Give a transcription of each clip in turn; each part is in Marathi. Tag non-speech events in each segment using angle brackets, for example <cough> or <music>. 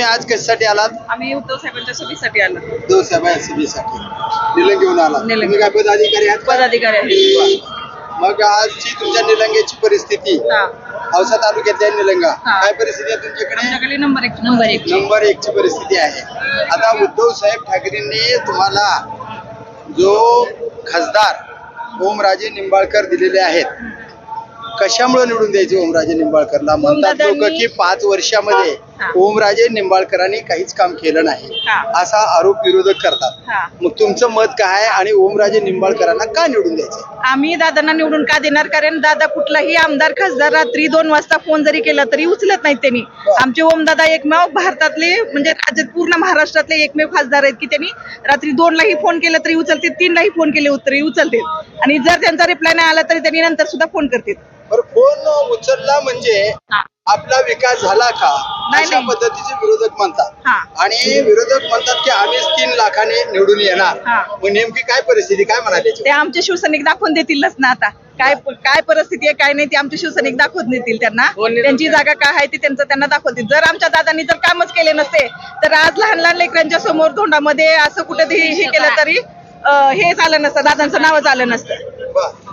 तुम्ही आज कशासाठी आलात? आम्ही उद्धव साहेबांच्या सभेसाठी आलो. उद्धव साहेब सभेसाठी. निलंग घेऊन आलात निलंगे. तुम्ही काय पदाधिकारी आहात का? पदाधिकारी आहे. मग आजची तुमच्या निलंगेची परिस्थिती. हा. औसा तालुक्यातल्या निलंगा. हा. काय परिस्थिती आहे तुमच्याकडे? आमच्याकडे नंबर एक नंबर एक नंबर एक ची परिस्थिती आहे. आता उद्धव साहेब ठाकरेंनी तुम्हाला जो खासदार ओमराजे निंबाळकर दिलेले आहेत कशामुळे निवडून द्यायचे ओमराजे निंबाळकरला? म्हणतात लोक ओमदादांनी- की पाच वर्षामध्ये. ओमराजे निंबाळकरांनी काहीच काम केलं नाही. असा आरोप विरोधक करतात. मग तुमचं मत काय आणि ओमराजे निंबाळकरांना का निवडून द्यायचं? आम्ही दादांना निवडून का देणार? कारण दादा कुठलाही आमदार खासदार रात्री दोन वाजता फोन जरी केला तरी उचलत नाहीत त्यांनी. आमचे ओमदादा एकमेव भारतातले म्हणजे राज्यात पूर्ण महाराष्ट्रातले एकमेव खासदार आहेत की त्यांनी रात्री दोनलाही फोन केला तरी उचलते तीनलाही फोन केले तरी उचलते. आणि जर त्यांचा रिप्लाय नाही आला तरी त्यांनी नंतर सुद्धा फोन करतात बरं फोन उचलला म्हणजे. आपला विकास झाला का? नाही, अशा. पद्धतीचे विरोधक म्हणतात. हा. आणि विरोधक म्हणतात की आम्हीच तीन लाखाने निवडून येणार. हा. मग नेमकी काय परिस्थिती काय म्हणाले ते आमचे शिवसैनिक दाखवून देतीलच ना आता. काय काय परिस्थिती आहे काय नाही ते आमचे शिवसैनिक दाखवून देतील त्यांना. त्यांची जागा काय आहे ती त्यांचं त्यांना दाखवतील. जर आमच्या दादांनी जर कामच केले नसते तर आज लहान लहान लेकरांच्या समोर तोंडामध्ये असं कुठेतरी हे केलं तरी अं, हे झालं नसतं दादांचं नावच आलं नसतं.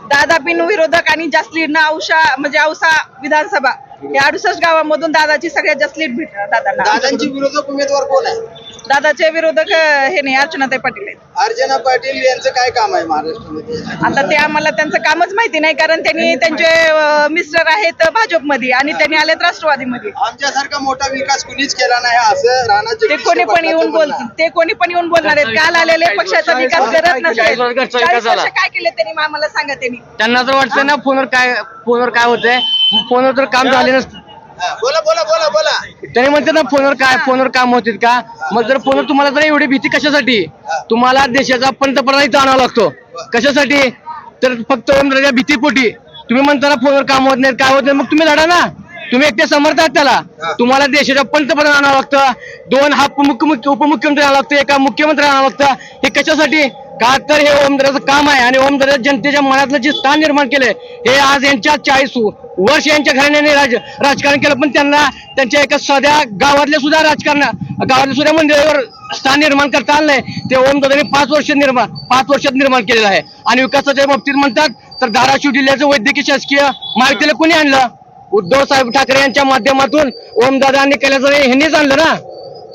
दादा बिन विरोधक आणि जास्त लीड औषा म्हणजे औसा विधानसभा या अडुसष्ट गावामधून दादाची सगळ्यात जास्त लीड भेटणार दादाला. दादांची विरोधक उमेदवार कोण आहे? दादाचे विरोधक हे नाही अर्चनाताई पाटील आहेत. अर्चना पाटील यांचं काय काम आहे महाराष्ट्रामध्ये? आता ते आम्हाला त्यांचं कामच माहिती नाही कारण त्यांनी त्यांचे अं, मिस्टर आहेत भाजपमध्ये आणि त्यांनी आलेत राष्ट्रवादीमध्ये. आमच्यासारखा मोठा विकास कुणीच केला नाही असं राणा ते जगदीश कोणी पण पाटलांचं येऊन बोल म्हणणं आहे. ते कोणी पण येऊन बोलणार आहेत. काल आलेले पक्षाचा विकास करत नसेल चाळीस वर्षाचा विकास चाळीस झाला. वर्ष काय केले त्यांनी? आम्हाला सांगा त्यांनी. त्यांना तर वाटतं ना फोनवर काय फोनवर काय होतंय? फोनवर तर काम झाले नसतं. बोला बोला बोला बोला. त्यांनी म्हणतात ना फोनवर काय फोनवर काम होतील का? मग जर फोनवर तुम्हाला जर एवढी भीती कशासाठी? तुम्हाला देशाचा पंतप्रधान इथं आणावा लागतो कशासाठी? तर फक्त भीतीपोटी. तुम्ही म्हणता ना फोनवर काम होत नाही काय होत नाही मग तुम्ही लढा ना. तुम्ही एकटे समर्थ आहात त्याला. तुम्हाला देशाच्या पंतप्रधान आणावं लागतं. दोन हा उपमुख्य उपमुख्यमंत्री आणावं लागतं एका मुख्यमंत्री आणावं लागतं. हे कशासाठी? का तर हे ओमदाराचं काम आहे आणि ओमदारा जनतेच्या मनातलं जे स्थान निर्माण केलंय हे आज यांच्या चाळीस वर्ष यांच्या घराण्याने राज राजकारण केलं पण त्यांना त्यांच्या एका साध्या गावातल्या सुद्धा राजकारण गावातल्या सुद्धा मंदिरावर स्थान निर्माण करता आलं नाही. ते ओमदादाने पाच वर्ष निर्माण पाच वर्षात निर्माण केलेलं आहे. आणि विकासाच्या बाबतीत म्हणतात तर धाराशिव जिल्ह्याचं वैद्यकीय शासकीय महाविद्यालय कोणी आणलं? उद्धव साहेब ठाकरे यांच्या माध्यमातून ओमदादांनी केल्याचं ह्यांनीच आणलं ना?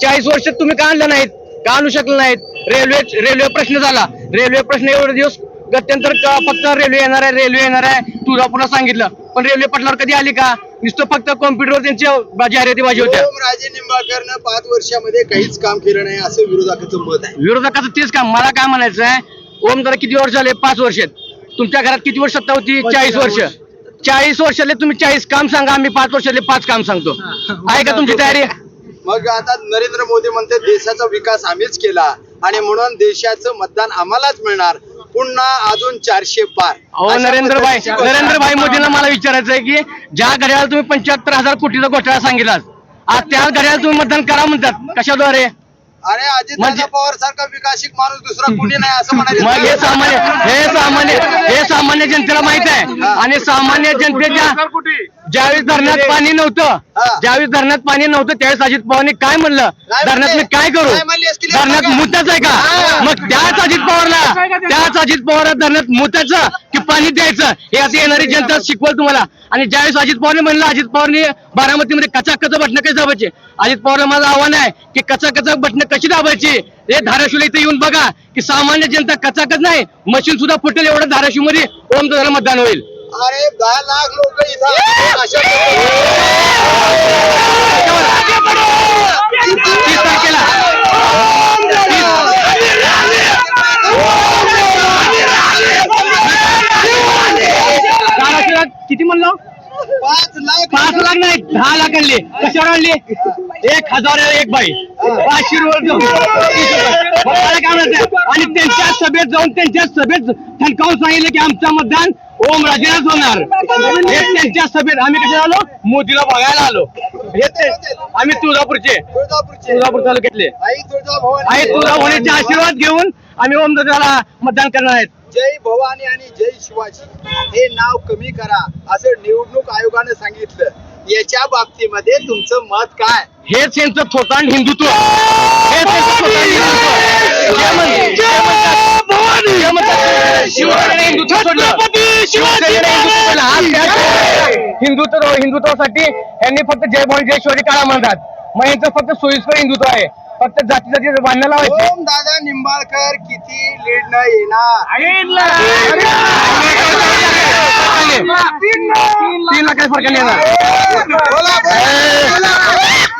चाळीस वर्षात तुम्ही का आणलं नाहीत? का आणू शकलं नाहीत? रेल्वे रेल्वे प्रश्न झाला. रेल्वे प्रश्न एवढे दिवस गत्यंतर फक्त रेल्वे येणार आहे रेल्वे येणार आहे तुळजापूरला सांगितलं. पण रेल्वे पटलावर कधी आली का? नुसतं फक्त कॉम्प्युटरवर त्यांच्या जाहिराती होत्या. ओमराजे निंबाळकरनं पाच वर्षामध्ये काहीच काम केलं नाही असं विरोधकाचं मत आहे. विरोधकाचं तेच काम. मला काय म्हणायचं आहे ओम दादा किती वर्ष झाले? पाच वर्ष तुमच्या घरात किती वर्ष सत्ता होती? चाळीस वर्ष. चाळीस वर्षाले तुम्ही चाळीस काम सांगा आम्ही पाच वर्षाले पाच काम सांगतो. आहे का तुमची तयारी. मग आता नरेंद्र मोदी म्हणते देशाचा विकास आम्हीच केला आणि म्हणून देशाचं मतदान आम्हालाच मिळणार. पुन्हा अजून चारशे पार. अहो नरेंद्र भाई नरेंद्र भाई मोदींना मला विचारायचं आहे की ज्या घड्याला तुम्ही पंच्याहत्तर हजार कोटीचा घोटाळा सांगितला आज त्या घड्याला तुम्ही मतदान करा म्हणतात. कशाद्वारे? अरे अजित म्हणजे- पवार सारखा विकासिक माणूस दुसरा कुणी नाही असं <laughs> मग हे म्हणाले सामान्य हे सामान्य हे सामान्य जनतेला माहीत आहे. आणि सामान्य जनतेच्या ज्यावेळेस धरणात पाणी. नव्हतं ज्यावेळेस धरणात पाणी नव्हतं त्यावेळेस अजित पवारने काय म्हणलं? धरणात मी? काय करू? धरणात. मुताच आहे. का? मग त्याच अजित पवारला त्याच अजित पवार धरणात मुताचं की पाणी द्यायचं? हे आता येणारी जनता शिकवल तुम्हाला. आणि ज्यावेळेस अजित पवारने म्हणलं अजित पवारने बारामतीमध्ये कचा कचा बटणं कशी दाबायची? अजित पवारला माझं आव्हान आहे की कचा कचा बटणं कशी दाबायची? हे धाराशिवला इथे येऊन बघा की सामान्य जनता कचाकच नाही. मशीन सुद्धा फुटेल एवढं धाराशिवमध्ये ओम मतदान होईल. अरे दहा लाख लोक इथं अशा किती म्हणलो? पाच लाख पाच लाख नाही दहा लाख आणले. कशावर आणले? एक हजार एक बाई. पाचशे रुपये मला काय म्हणायचं आणि त्यांच्या सभेत जाऊन त्यांच्या सभेत ठणकावून सांगितलं की आमचं मतदान ओम राजेलाच होणार. हे त्यांच्या सभेत आम्ही कशाला आलो? मोदीला बघायला आलो. हे ते. आम्ही तुळजापूरचे. तुळजापूर तालुक्यातले. आई तुळजाभवानीचे आशीर्वाद घेऊन आम्ही ओम दादाला मतदान करणार आहेत. जय भवानी आणि जय शिवाजी. हे नाव कमी करा. असं निवडणूक आयोगाने सांगितलं. याच्या बाबतीमध्ये तुमचं मत काय? हेच यांचं थोतांड हिंदुत्व. हेच यांचं थोतांड हिंदुत्व. जे म्हण- जे म्हणतात- जे म्हणतात, शिवसेनेने हिंदुत्व सोडलं. हिंदुत्व हिंदुत्वासाठी यांनी फक्त जय भवानी जय शिवाजी काळा म्हणतात. मग यांचं फक्त सोयीस्कर हिंदुत्व आहे. फक्त जाती जाती बांधणं लावायचे. ओम दादा निंबाळकर किती लीड न येणार? तीन लाख! फरक येणार बोला,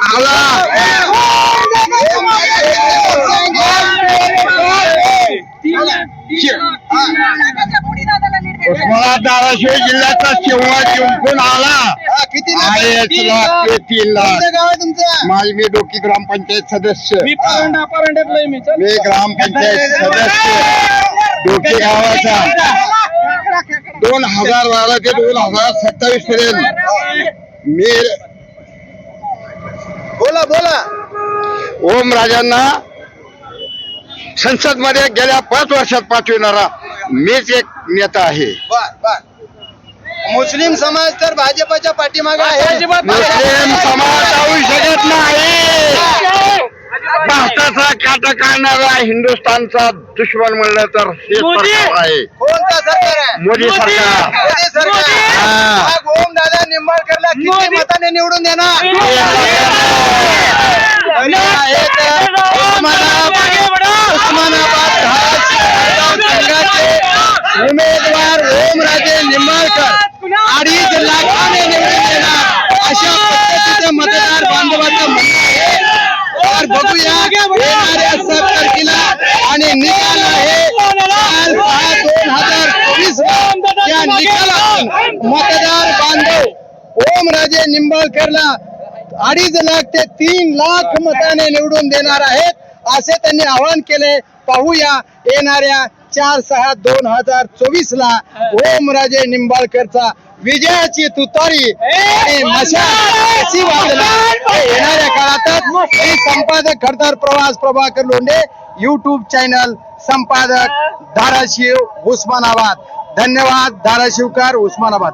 बोला. उस्मानाबाद धाराशिव जिल्ह्याचा शेवळा जिंकून आला. किती लाख? आहे तीन लाख लाख. ते तीन लाख कोणतं गाव आहे तुमचं? डोकी ग्रामपंचायत सदस्य. मी परंडा परंड्यातलं मी. मी ग्रामपंचायत सदस्य. डोकी गावाचा. दोन हजार बारा ते दोन हजार सत्तावीस पर्यंत. मी बोला बोला. ओम राजांना संसदमध्ये गेल्या पाच वर्षात पाठविणारा मीच एक नेता आहे. बर बर. मुस्लिम समाज तर भाजपच्या पाठीमागे आहे. मुस्लिम समाज होऊ शकत नाही. भारताचा काटा काढणारा हिंदुस्थानचा दुश्मन म्हणलं तर हे सरकार आहे. कोणता सरकार आहे? मोदी सरकार. मोदी सरकार. मग ओम दादा निंबाळकरला किती मताने निवडून देणार? उस्मानाबाद उस्मानाबाद मतदारसंघाचे उमेदवार ओमराजे निंबाळकर. अडीच लाखाने निवडून येणार अशा पद्धतीचं मतदार बांधवाचं म्हणणं आहे. तर बघूया येणाऱ्या सात तारखेला आणि निकाल आहे. काल सहा दोन हजार चोवीस या निकालातून मतदार बांधव ओमराजे निंबाळकरला अडीच लाख ते तीन लाख मताने निवडून देणार आहेत. असे त्यांनी आवाहन केले पाहूया येणाऱ्या चार सहा दोन हजार चोवीस ला ओमराजे निंबाळकरचा विजयाची तुतारी आणि मशाल येणाऱ्या काळातच मी संपादक खडतर प्रवास प्रभाकर लोंढे युट्यूब चॅनल संपादक धाराशिव उस्मानाबाद. धन्यवाद धाराशिवकर उस्मानाबाद